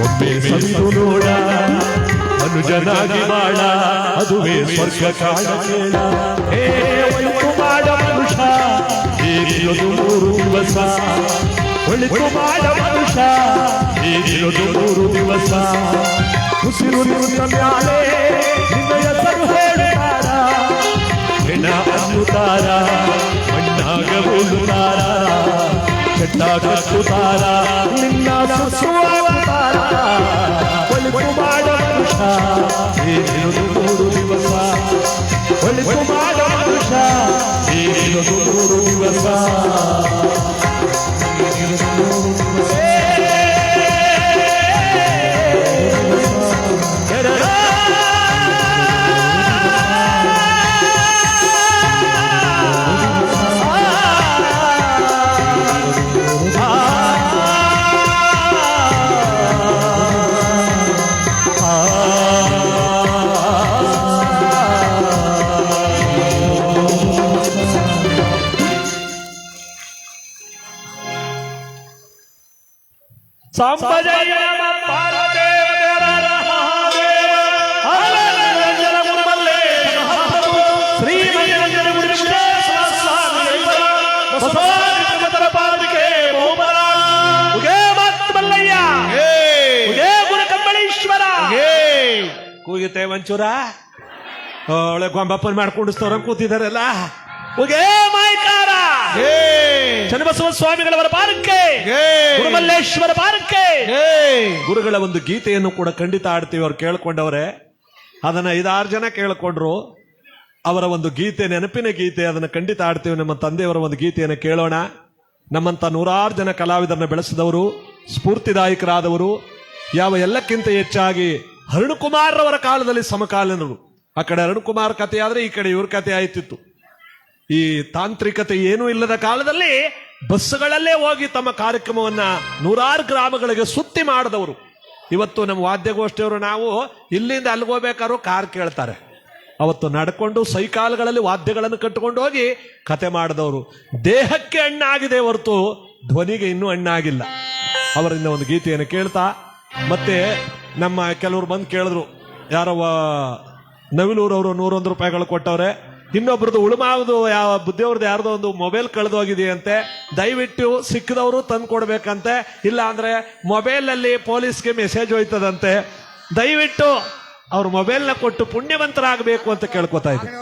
ಒಮ್ಮೆ ಸವಿದು ನೋಡ ಅನುಜನಾಗಿ ಮಾಡ ಅದುವೇ ಸ್ವರ್ಗ ಕಾಣ ಕೇಳ ಹೇ ಒಳಿತು ಮಾಡ ಮನುಷ್ಯ ಹೀಗಿರೋದು ಮೂರು ದಿವಸ ಒಳಿತು ಮಾಡ ಮನುಷ್ಯ ಹೀಗಿರೋದು ಮೂರು ದಿವಸ ಉಸಿರು ನಿಂತ ಮ್ಯಾಲೆ ನಿನ್ನ ಹೆಸರು ಕೆಟ್ಟ ಕಟ್ಟುತ್ತಾರ ನಿನ್ನ ಸುಸುವಾಗುತ್ತಾರ ಒಳಿತು ಮಾಡೋ ಪುರುಷ ಏನಿರೋದು ಮೂರು ದಿವಸ. ಒಳಿತು ಮಾಡೋ ಪುರುಷ ಏನಿರೋದು ಮೂರು ದಿವಸ. ಗುರುಕಂಬಳೇಶ್ವರ. ಕೂಗಿತೆ ಮಂಚೂರ ಒಳ್ಳೆ ಗೊಂಬಪ್ಪನ್ ಮಾಡ್ಕೊಂಡಿಸ್ತವ್ರ ಕೂತಿದಾರಲ್ಲ. ಉಗೇ ಮಾಯ್ಕಾರ. ಚನ್ನಬಸವ ಸ್ವಾಮಿಗಳವರ ಪಾರಕ್ಕೆ ಗುರುಮಲ್ಲೇಶ್ವರ ಪಾರಕ್ಕೆ ಗುರುಗಳ ಒಂದು ಗೀತೆಯನ್ನು ಕೂಡ ಖಂಡಿತ ಆಡ್ತೀವಿ ಅವ್ರು ಕೇಳ್ಕೊಂಡವ್ರೆ. ಅದನ್ನ ಐದಾರು ಜನ ಕೇಳ್ಕೊಂಡ್ರು. ಅವರ ಒಂದು ಗೀತೆ ನೆನಪಿನ ಗೀತೆ ಅದನ್ನ ಖಂಡಿತ ಆಡ್ತೀವಿ ನಮ್ಮ ತಂದೆಯವರ ಒಂದು ಗೀತೆಯನ್ನು ಕೇಳೋಣ. ನಮ್ಮಂತ ನೂರಾರು ಜನ ಕಲಾವಿದರನ್ನ ಬೆಳೆಸಿದವರು ಸ್ಫೂರ್ತಿದಾಯಕರಾದವರು ಯಾವ ಎಲ್ಲಕ್ಕಿಂತ ಹೆಚ್ಚಾಗಿ ಅರುಣಕುಮಾರ್ ಅವರ ಕಾಲದಲ್ಲಿ ಸಮಕಾಲೀನರು. ಆ ಕಡೆ ಅರುಣಕುಮಾರ್ ಕಥೆ ಆದ್ರೆ ಈ ಕಡೆ ಇವ್ರ ಕಥೆ ಆಯ್ತಿತ್ತು. ಈ ತಾಂತ್ರಿಕತೆ ಏನೂ ಇಲ್ಲದ ಕಾಲದಲ್ಲಿ ಬಸ್ಗಳಲ್ಲೇ ಹೋಗಿ ತಮ್ಮ ಕಾರ್ಯಕ್ರಮವನ್ನ ನೂರಾರು ಗ್ರಾಮಗಳಿಗೆ ಸುತ್ತಿ ಮಾಡಿದವರು. ಇವತ್ತು ನಮ್ಮ ವಾದ್ಯಗೋಷ್ಠಿಯವರು ನಾವು ಇಲ್ಲಿಂದ ಅಲ್ಲಿಗೆ ಹೋಗ್ಬೇಕಾದ್ರು ಕಾರ್ ಕೇಳ್ತಾರೆ. ಅವತ್ತು ನಡ್ಕೊಂಡು ಸೈಕಾಲ್ಗಳಲ್ಲಿ ವಾದ್ಯಗಳನ್ನು ಕಟ್ಟಿಕೊಂಡು ಹೋಗಿ ಕತೆ ಮಾಡಿದವರು. ದೇಹಕ್ಕೆ ಅಣ್ಣಾಗಿದೆ ಹೊರತು ಧ್ವನಿಗೆ ಇನ್ನೂ ಅಣ್ಣಾಗಿಲ್ಲ ಅವರಿಂದ ಒಂದು ಗೀತೆಯನ್ನು ಕೇಳ್ತಾ, ಮತ್ತೆ ನಮ್ಮ ಕೆಲವರು ಬಂದು ಕೇಳಿದ್ರು ಯಾರೋ ನವಿಲೂರವರು ನೂರೊಂದು ರೂಪಾಯಿಗಳು ಕೊಟ್ಟವ್ರೆ ಇನ್ನೊಬ್ರದ್ದು ಉಳುಮಾವ್ದು ಯಾವ ಬುದ್ಧಿಯವ್ರದ್ದು ಯಾರ್ದೋ ಒಂದು ಮೊಬೈಲ್ ಕಳೆದೋಗಿದೆಯಂತೆ ದಯವಿಟ್ಟು ಸಿಕ್ಕದವರು ತಂದು ಕೊಡ್ಬೇಕಂತೆ ಇಲ್ಲ ಅಂದ್ರೆ ಮೊಬೈಲ್ ಅಲ್ಲಿ ಪೊಲೀಸ್ಗೆ ಮೆಸೇಜ್ ಹೋಯ್ತದಂತೆ. ದಯವಿಟ್ಟು ಅವ್ರ ಮೊಬೈಲ್ನ ಕೊಟ್ಟು ಪುಣ್ಯವಂತರಾಗಬೇಕು ಅಂತ ಕೇಳ್ಕೊತಾ ಇದ್ದೀನಿ.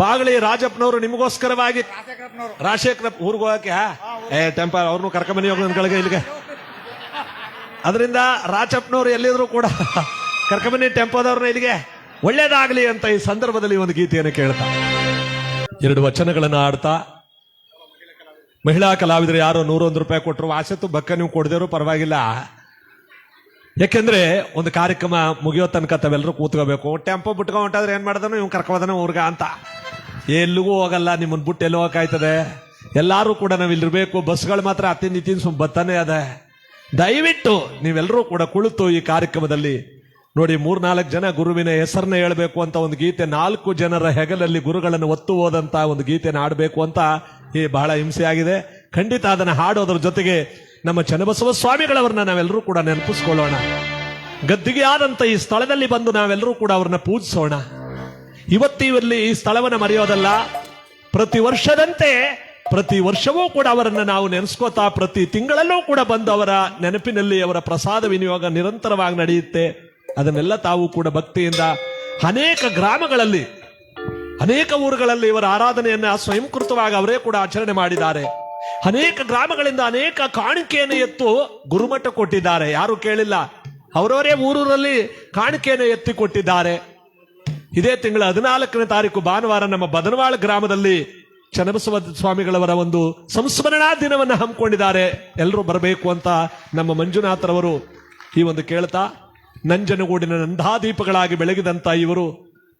ಬಾಗಳಿ ರಾಜಪ್ಪನವರು ನಿಮಗೋಸ್ಕರವಾಗಿ ರಾಜಶೇಖರ ಊರಿಗೆ ಹೋಗಕ್ಕೆ ಏ ಟೆಂಪಲ್ ಅವ್ರನ್ನೂ ಕರ್ಕೊಂಬನಿ ಹೋಗಿ ನನ್ನ ಕೆಳಗೆ ಇಲ್ಲಿಗೆ. ಅದರಿಂದ ರಾಚಪ್ಪನವ್ರು ಎಲ್ಲಿದ್ರು ಕೂಡ ಕರ್ಕೊಂಬನ್ನಿ ಟೆಂಪೋದವ್ರನ್ನ ಇಲ್ಲಿಗೆ ಒಳ್ಳೇದಾಗ್ಲಿ ಅಂತ ಈ ಸಂದರ್ಭದಲ್ಲಿ ಒಂದು ಗೀತೆಯನ್ನು ಕೇಳ್ತಾ. ಎರಡು ವಚನಗಳನ್ನು ಆಡ್ತಾ ಮಹಿಳಾ ಕಲಾವಿದರು ಯಾರೋ ನೂರೊಂದು ರೂಪಾಯಿ ಕೊಟ್ಟರು ಆಸೆತ್ತು ಬಕ್ಕ ನೀವು ಕೊಡದೇರು ಪರವಾಗಿಲ್ಲ. ಯಾಕೆಂದ್ರೆ ಒಂದು ಕಾರ್ಯಕ್ರಮ ಮುಗಿಯೋ ತನಕ ತಾವೆಲ್ಲರೂ ಕೂತ್ಕೋಬೇಕು. ಟೆಂಪೋ ಬಿಟ್ಕೊಂಡು ಹೊಂಟಾದ್ರೆ ಏನ್ ಮಾಡ್ದನು? ಇವ್ ಕರ್ಕೋದನ ಊರ್ಗ ಅಂತ. ಎಲ್ಲಿಗೂ ಹೋಗಲ್ಲ ನಿಮ್ಮನ್ನು ಬಿಟ್ಟು ಎಲ್ಲಿ ಹೋಗಕ್ಕಾಯ್ತದೆ ಎಲ್ಲರೂ ಕೂಡ ನಾವ್ ಇಲ್ಲಿರ್ಬೇಕು ಬಸ್ಗಳು ಮಾತ್ರ ಹತ್ತಿನ ನಿತಿನ್ ಸುಮ್ ಬತ್ತಾನೆ ಅದ. ದಯವಿಟ್ಟು ನೀವೆಲ್ಲರೂ ಕೂಡ ಕುಳಿತು ಈ ಕಾರ್ಯಕ್ರಮದಲ್ಲಿ ನೋಡಿ ಮೂರ್ನಾಲ್ಕು ಜನ ಗುರುವಿನ ಹೆಸರನ್ನ ಹೇಳಬೇಕು ಅಂತ ಒಂದು ಗೀತೆ, ನಾಲ್ಕು ಜನರ ಹೆಗಲಲ್ಲಿ ಗುರುಗಳನ್ನು ಒತ್ತು ಹೋದಂತ ಒಂದು ಗೀತೆನ ಆಡಬೇಕು ಅಂತ ಈ ಬಹಳ ಹಿಂಸೆಯಾಗಿದೆ. ಖಂಡಿತ ಅದನ್ನು ಹಾಡೋದ್ರ ಜೊತೆಗೆ ನಮ್ಮ ಚನ್ನಬಸವ ಸ್ವಾಮಿಗಳವರನ್ನ ನಾವೆಲ್ಲರೂ ಕೂಡ ನೆನಪಿಸ್ಕೊಳ್ಳೋಣ. ಗದ್ದಿಗೆ ಆದಂತ ಈ ಸ್ಥಳದಲ್ಲಿ ಬಂದು ನಾವೆಲ್ಲರೂ ಕೂಡ ಅವ್ರನ್ನ ಪೂಜಿಸೋಣ. ಇವತ್ತಿವಲ್ಲಿ ಈ ಸ್ಥಳವನ್ನು ಮರೆಯೋದಲ್ಲ. ಪ್ರತಿ ವರ್ಷದಂತೆ ಪ್ರತಿ ವರ್ಷವೂ ಕೂಡ ಅವರನ್ನು ನಾವು ನೆನೆಸ್ಕೋತಾ ಪ್ರತಿ ತಿಂಗಳಲ್ಲೂ ಕೂಡ ಬಂದು ಅವರ ನೆನಪಿನಲ್ಲಿ ಅವರ ಪ್ರಸಾದ ವಿನಿಯೋಗ ನಿರಂತರವಾಗಿ ನಡೆಯುತ್ತೆ. ಅದನ್ನೆಲ್ಲ ತಾವು ಕೂಡ ಭಕ್ತಿಯಿಂದ ಅನೇಕ ಗ್ರಾಮಗಳಲ್ಲಿ, ಅನೇಕ ಊರುಗಳಲ್ಲಿ ಇವರ ಆರಾಧನೆಯನ್ನ ಸ್ವಯಂಕೃತವಾಗಿ ಅವರೇ ಕೂಡ ಆಚರಣೆ ಮಾಡಿದ್ದಾರೆ. ಅನೇಕ ಗ್ರಾಮಗಳಿಂದ ಅನೇಕ ಕಾಣಿಕೆಯನ್ನು ಎತ್ತು ಗುರುಮಠ ಕೊಟ್ಟಿದ್ದಾರೆ. ಯಾರು ಕೇಳಿಲ್ಲ? ಅವರವರೇ ಊರೂರಲ್ಲಿ ಕಾಣಿಕೆಯನ್ನು ಎತ್ತಿ ಕೊಟ್ಟಿದ್ದಾರೆ. ಇದೇ ತಿಂಗಳ ಹದಿನಾಲ್ಕನೇ ತಾರೀಕು ಭಾನುವಾರ ನಮ್ಮ ಬದನವಾಳ ಗ್ರಾಮದಲ್ಲಿ ಚನ್ನಬಸವ ಸ್ವಾಮಿಗಳವರ ಒಂದು ಸಂಸ್ಮರಣಾ ದಿನವನ್ನು ಹಮ್ಮಿಕೊಂಡಿದ್ದಾರೆ. ಎಲ್ಲರೂ ಬರಬೇಕು ಅಂತ ನಮ್ಮ ಮಂಜುನಾಥರವರು ಈ ಒಂದು ಕೇಳ್ತಾ, ನಂಜನಗೂಡಿನ ನಂದಾದೀಪಗಳಾಗಿ ಬೆಳಗಿದಂತ ಇವರು,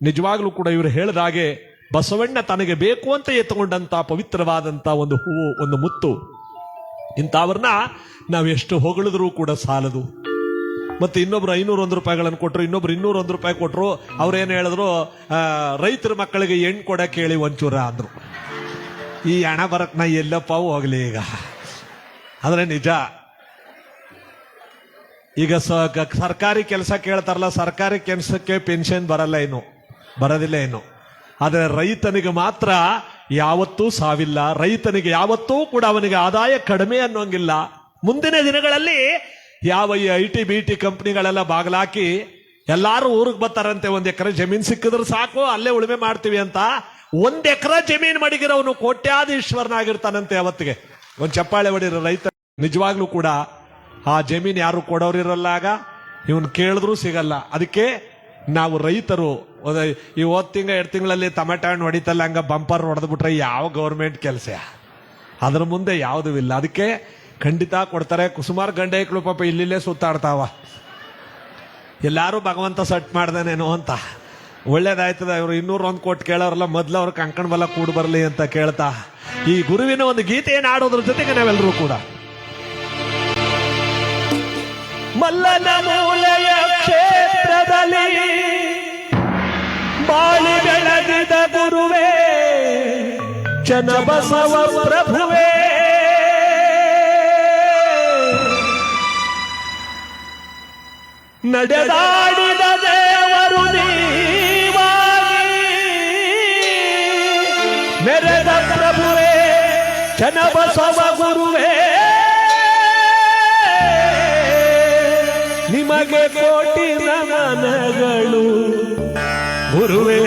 ನಿಜವಾಗ್ಲೂ ಕೂಡ ಇವರು ಹೇಳಿದ ಹಾಗೆ ಬಸವಣ್ಣ ತನಗೆ ಬೇಕು ಅಂತ ಎತ್ತುಕೊಂಡಂತ ಪವಿತ್ರವಾದಂತ ಒಂದು ಹೂವು, ಒಂದು ಮುತ್ತು. ಇಂಥವ್ರನ್ನ ನಾವು ಎಷ್ಟು ಹೊಗಳಿದ್ರೂ ಕೂಡ ಸಾಲದು. ಮತ್ತೆ ಇನ್ನೊಬ್ರು ಐನೂರ ಒಂದು ರೂಪಾಯಿಗಳನ್ನು ಕೊಟ್ಟರು ಇನ್ನೊಬ್ರು ಇನ್ನೂರ ಒಂದು ರೂಪಾಯಿ ಕೊಟ್ಟರು ಅವ್ರೇನು ಹೇಳಿದ್ರು ರೈತರ ಮಕ್ಕಳಿಗೆ ಹೆಣ್ಣು ಕೊಡಕ್ಕೆ ಹೇಳಿ ಒಂಚೂರ ಅಂದ್ರು. ಈ ಹಣ ಬರಕ್ ನಾ ಎಲ್ಲಪ್ಪ ಹೋಗ್ಲಿ ಈಗ. ಆದರೆ ನಿಜ. ಈಗ ಸರ್ಕಾರಿ ಕೆಲಸ ಕೇಳ್ತಾರಲ್ಲ, ಸರ್ಕಾರಿ ಕೆಲಸಕ್ಕೆ ಪೆನ್ಷನ್ ಬರಲ್ಲ ಏನು ಬರೋದಿಲ್ಲ ಏನು ಆದರೆ ರೈತನಿಗೆ ಮಾತ್ರ ಯಾವತ್ತೂ ಸಾವಿಲ್ಲ. ರೈತನಿಗೆ ಯಾವತ್ತೂ ಕೂಡ ಅವನಿಗೆ ಆದಾಯ ಕಡಿಮೆ ಅನ್ನೋಂಗಿಲ್ಲ. ಮುಂದಿನ ದಿನಗಳಲ್ಲಿ ಯಾವ ಈ ಐ ಟಿ, ಬಿ ಟಿ ಕಂಪ್ನಿಗಳೆಲ್ಲ ಬಾಗಿಲಾಕಿ ಎಲ್ಲಾರು ಊರಿಗೆ ಬರ್ತಾರಂತೆ. ಒಂದು ಎಕರೆ ಜಮೀನ್ ಸಿಕ್ಕಿದ್ರೆ ಸಾಕು, ಅಲ್ಲೇ ಉಳುಮೆ ಮಾಡ್ತೀವಿ ಅಂತ ಒಂದ್ ಎಕರೆ ಜಮೀನ್ ಮಡಗಿರೋನು ಕೋಟ್ಯಾಧೀಶ್ವರನಾಗಿರ್ತಾನಂತೆ ಅವತ್ತಿಗೆ. ಒಂದ್ ಚಪ್ಪಾಳೆ ಹೊಡಿರೋ ರೈತ ನಿಜವಾಗ್ಲೂ ಕೂಡ ಆ ಜಮೀನ್ ಯಾರು ಕೊಡೋರಿರಲ್ಲಾಗ ಇವನ್ ಕೇಳಿದ್ರು ಸಿಗಲ್ಲ. ಅದಕ್ಕೆ ನಾವು ರೈತರು ಈ ಹೋದ್ ತಿಂಗ ಎರಡು ತಿಂಗಳಲ್ಲಿ ಟಮಾಟ ಹಣ್ಣು ಹೊಡಿತಲ್ಲ, ಹಂಗ ಬಂಪರ್ ಹೊಡೆದ್ಬಿಟ್ರೆ ಯಾವ ಗೌರ್ಮೆಂಟ್ ಕೆಲಸ? ಅದ್ರ ಮುಂದೆ ಯಾವುದೂ ಇಲ್ಲ. ಅದಕ್ಕೆ ಖಂಡಿತ ಕೊಡ್ತಾರೆ. ಕುಸುಮಾರ್ ಗಂಡೈಕ್ಳು ಪಾಪ ಇಲ್ಲಿಲ್ಲೇ ಸುತ್ತಾಡ್ತಾವ. ಎಲ್ಲಾರು ಭಗವಂತ ಸಟ್ ಮಾಡ್ದಾನೇನೋ ಅಂತ. ಒಳ್ಳೇದಾಯ್ತದ, ಇವರು ಇನ್ನೂರು ಒಂದು ಕೋಟಿ ಕೇಳೋರಲ್ಲ, ಮೊದ್ಲು ಅವ್ರ ಕಂಕಣ ಬಲ ಕೂಡ್ ಬರಲಿ ಅಂತ ಕೇಳ್ತಾ, ಈ ಗುರುವಿನ ಒಂದು ಗೀತೆಯನ್ನು ಆಡೋದ್ರ ಜೊತೆಗೆ ನಾವೆಲ್ಲರೂ ಕೂಡ. ಮಲ್ಲನ ಮೂಲೆಯ ಕ್ಷೇತ್ರದಲ್ಲಿ ಬಾಳಿ ಬೆಳಗಿದ ಗುರುವೇ ಚನ್ನಬಸವ ಪ್ರಭುವೇ. ನಡೆದಾಡಿದ ಮೆರೆದ ಪ್ರಭುವೇ ಬಸವ ಗುರುವೇ. ನಿಮಗೆ ಕೋಟಿ ನಮನಗಳು ಗುರುವೇ.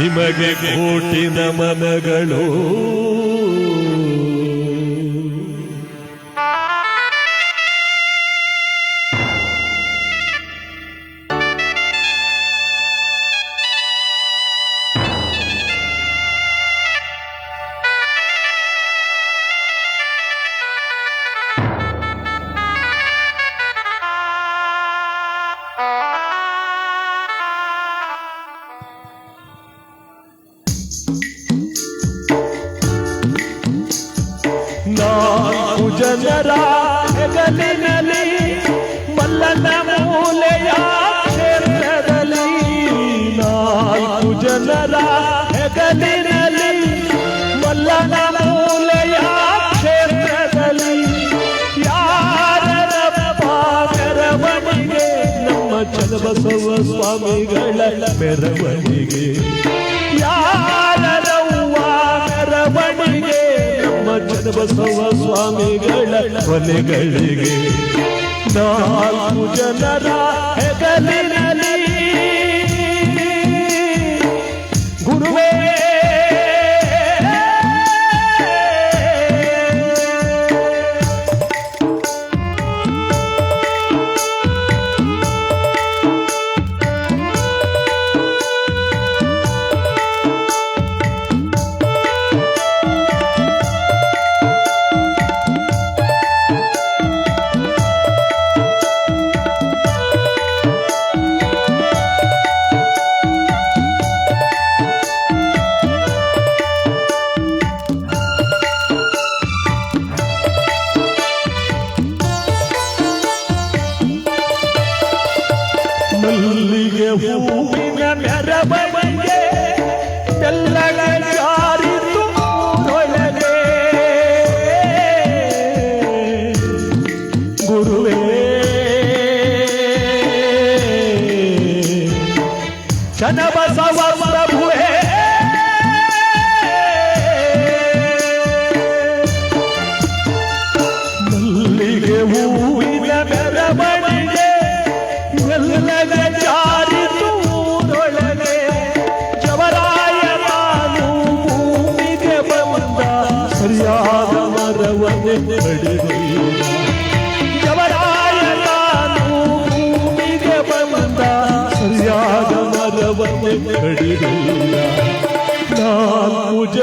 ನಿಮಗೆ ಕೋಟಿ ನಮನಗಳು ಸ್ವಾಮಿಗಳ ಮೆರವಣಿಗೆ. ಯಾರವ್ವ ಮೆರವಣಿಗೆ ನಮ್ಮ ಚನ್ನಬಸವ ಸ್ವಾಮಿಗಳ ಕೊನೆಗಳಿಗೆ. ನಾಲ್ಕು ಜನರ ಹೆಗಲಿನಲ್ಲಿ. ಗುರುವೇ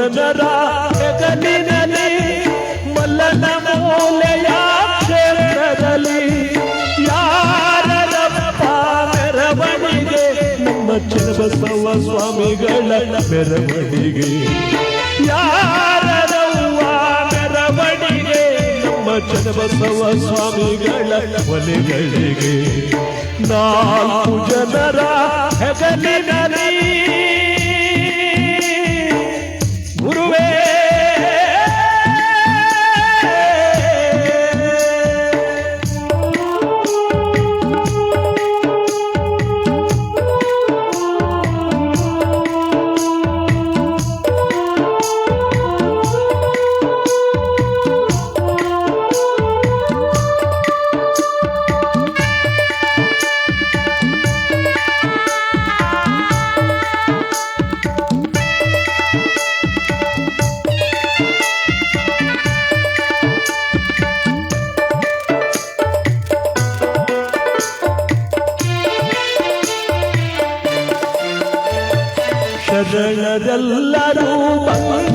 ಜನರ ಹೆಗಲಿನಲ್ಲಿ, ಮಲ್ಲನ ಮೂಲೆಯ ಕ್ಷೇತ್ರದಲ್ಲಿ ಯಾರಪ್ಪ ಮೆರವಣಿಗೆ ನಮ್ಮ ಚನ್ನಬಸವ ಸ್ವಾಮಿಗಳ ಮೆರವಣಿಗೆ. ಯಾರವ್ವ ಮೆರವಣಿಗೆ, ನಮ್ಮ ಚನ್ನಬಸವ ಸ್ವಾಮಿಗಳ ಕೊನೆಗಳಿಗೆ ನಾಲ್ಕು ಜನರ ಹೆಗಲಿನಲ್ಲಿ ശരണരല്ല രൂപങ്ങൾ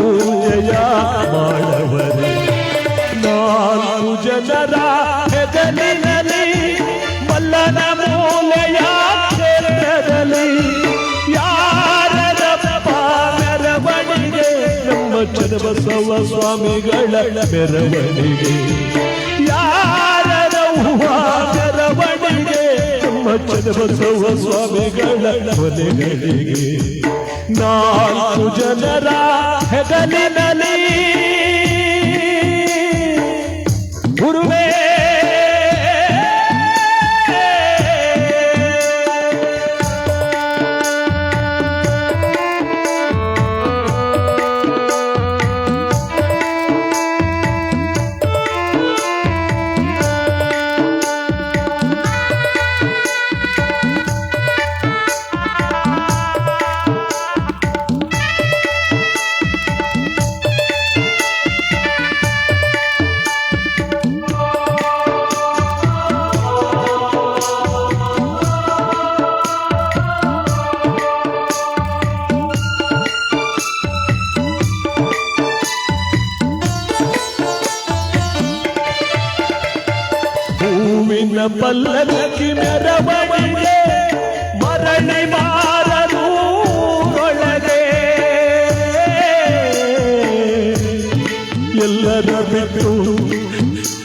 ಪೂಜೆಯ ಮಾಡವರೇ ನಾಲ್ಕು ಜನರ ಹೆಗಲಿನಲ್ಲಿ, ಮಲ್ಲನ ಮೂಲೆಯ ಕ್ಷೇತ್ರದಲ್ಲಿ ಯಾರಪ್ಪ ಮೆರವಣಿಗೆ ನಮ್ಮ ಚನ್ನಬಸವ ಸ್ವಾಮಿಗಳ ಮೆರವಣಿಗೆ. ಯಾರದ ಮೆರವಣಿಗೆ ನಮ್ಮ ಚನ್ನಬಸವ ಸ್ವಾಮಿಗಳ ಕೊನೆಗಳಿಗೆ ನಾಲ್ಕು ಜನರ ಹೆಗಲಿನಲ್ಲಿ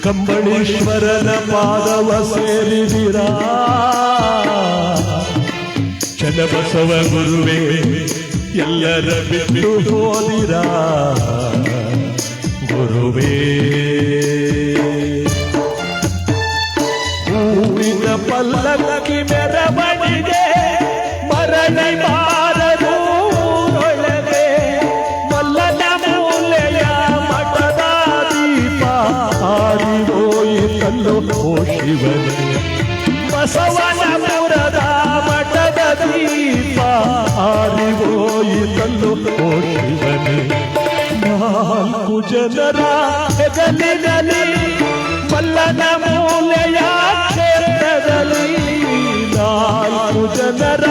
ಕಂಬಳೀಶ್ವರನ ಪಾದವ ಸೇರಿದಿರ? ಚಲಬಸವ ಗುರುವೆ ಎಲ್ಲರ ಬಿಟ್ಟು ಹೋದಿರ? ಗುರುವೇ ಜನರ ಹೆಗಲಿನಲ್ಲಿ, ಮಲ್ಲನ ಮೂಲೆಯ ಕ್ಷೇತ್ರದಲ್ಲಿ ನಾಲ್ಕು ಜನರ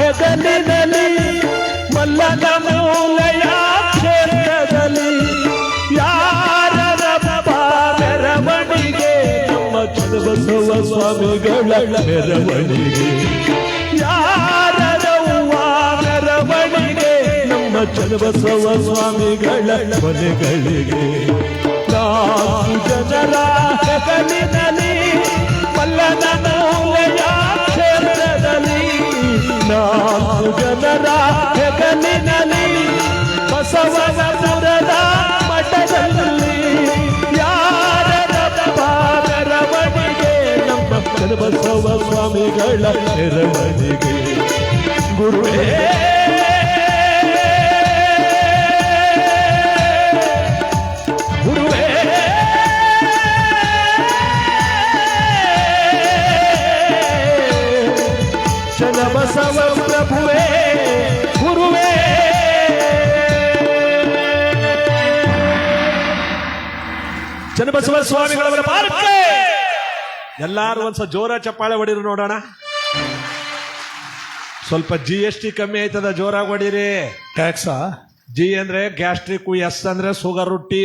ಹೆಗಲಿನಲ್ಲಿ, ಮಲ್ಲನ ಮೂಲೆಯ ಕ್ಷೇತ್ರದಲ್ಲಿ ಯಾರಪ್ಪ ಮೆರವಣಿಗೆ, ನಮ್ಮ ಚನ್ನಬಸವ ಸ್ವಾಮಿಗಳ ಮೆರವಣಿಗೆ. ಚನ್ನಬಸವ ಸ್ವಾಮಿಗಳ ಕೊನೆಗಳಿಗೆ ನಾಲ್ಕು ಜನರ ಹೆಗಲಿನಲ್ಲಿ ಮಲ್ಲನ ಮೂಲೆಯ ಕ್ಷೇತ್ರದಲ್ಲಿ ನಾಲ್ಕು ಜನರ ಹೆಗಲಿನಲ್ಲಿ ಬಸವನ ಸುರದ ಮಠದಲ್ಲಿ ಬಸವ ಸ್ವಾಮಿಗಳ ಮೆರವಣಿಗೆ ಗುರುವೇ ಗುರುವೇ ಚನ್ನಬಸವ ಪ್ರಭುವೇ ಗುರುವೇ. ಚನ್ನಬಸವ ಸ್ವಾಮಿಗಳವರ ಎಲ್ಲಾರು ಒಂದ್ಸ ಜೋರ ಚಪ್ಪಾಳೆ ಹೊಡಿರು ನೋಡೋಣ. ಸ್ವಲ್ಪ ಜಿ ಎಸ್ ಟಿ ಕಮ್ಮಿ ಆಯ್ತದ ಜೋರಾಗಿ ಹೊಡೀರಿ. ಟ್ಯಾಕ್ಸಾ ಜಿ ಅಂದ್ರೆ ಗ್ಯಾಸ್ಟ್ರಿಕ್ ಎಸ್ ಅಂದ್ರೆ ಶುಗರ್ ಟಿ